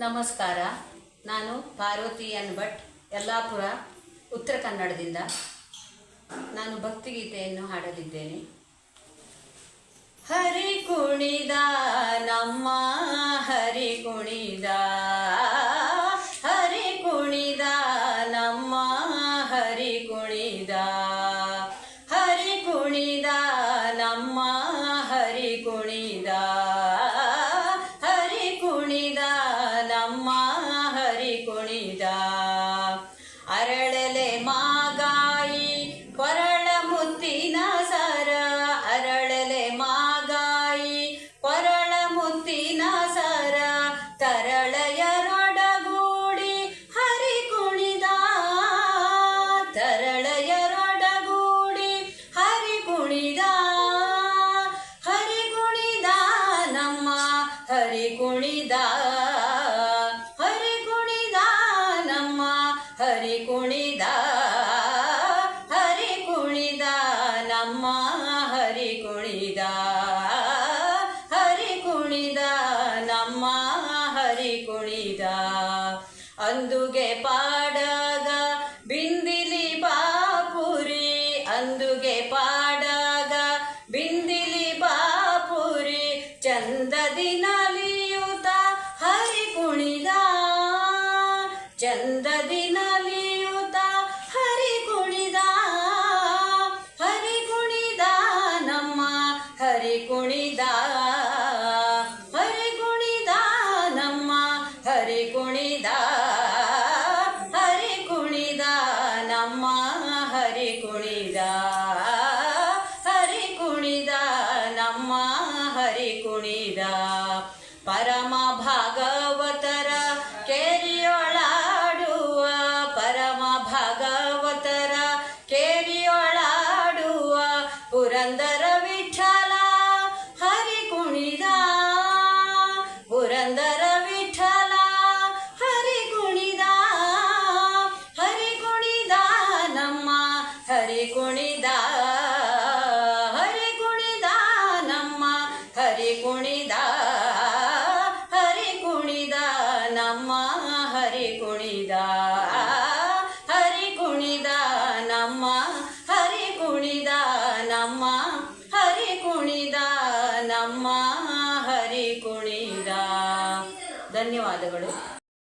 ನಮಸ್ಕಾರ. ನಾನು ಪಾರ್ವತಿ ಎನ್ ಭಟ್, ಯಲ್ಲಾಪುರ, ಉತ್ತರ ಕನ್ನಡದಿಂದ. ನಾನು ಭಕ್ತಿಗೀತೆಯನ್ನು ಹಾಡಲಿದ್ದೇನೆ. ಹರಿ ಕುಣಿದ ನಮ್ಮ ಹರಿ ಕುಣಿದ ಹರಿ ಕುಣಿದ ನಮ್ಮ ಹರಿ ಕುಣಿದ ಹರಿ ಕುಣಿದ ನಮ್ಮ ಹರಿ ಕುಣಿದ. ಕುಣಿದ. ಅರಳಲೆ ಮಾಗಾಯಿ, ಕೊರಳ ಮುತ್ತಿನ ಸರ. ಅರಳಲೆ ಮಾಗಾಯಿ, ಕೊರಳ ಮುತ್ತಿನ ಸರ. ತರಳಯರೊಡಗೂಡಿ ಹರಿ ಕುಣಿದ. ತರಳಯರೊಡಗೂಡಿ ಹರಿ ಕುಣಿದ. ಹರಿ ಕುಣಿದ ನಮ್ಮ, ಹರಿ ಕುಣಿದ. ಕುಣಿದ ಹರಿ ಕುಣಿದ ನಮ್ಮ ಹರಿ ಕುಣಿದ ಹರಿ ಕುಣಿದ ನಮ್ಮ ಹರಿ ಕುಣಿದ ಅಂದುಗೆ ಪಾಡಗ ಬಿಂದಿಲಿ ಬಾಪುರಿ, ಅಂದುಗೆ ಪಾಡಗ ಬಿಂದಿಲಿ ಬಾಪುರಿ ಚಂದದಿ ನಲಿಯುತ ಹರಿ ಕುಣಿದ ಚಂದದಿ ಪರಮ ಭಾಗವತರ ಕೇರಿಯೊಳಾಡುವ ಪರಮ ಭಾಗವತರ ಕೇರಿಯೊಳಾಡುವ, ಪುರಂದರ ವಿಠಲ ಹರಿ ಕುಣಿದ ಪುರಂದರ ವಿಠಲ ಹರಿ ಕುಣಿದ ಹರಿ ಕುಣಿದ ನಮ್ಮ ಹರಿ ಕುಣಿದ ಹರಿ ಕುಣಿದ ನಮ್ಮ ಹರಿ ಕುಣಿದ ನಮ್ಮ ಹರಿ ಕುಣಿದ ಹರಿ ಕುಣಿದ ನಮ್ಮ ಹರಿ ಕುಣಿದ, ನಮ್ಮ ಹರಿ ಕುಣಿದ, ನಮ್ಮ ಹರಿ ಕುಣಿದ. ಧನ್ಯವಾದಗಳು.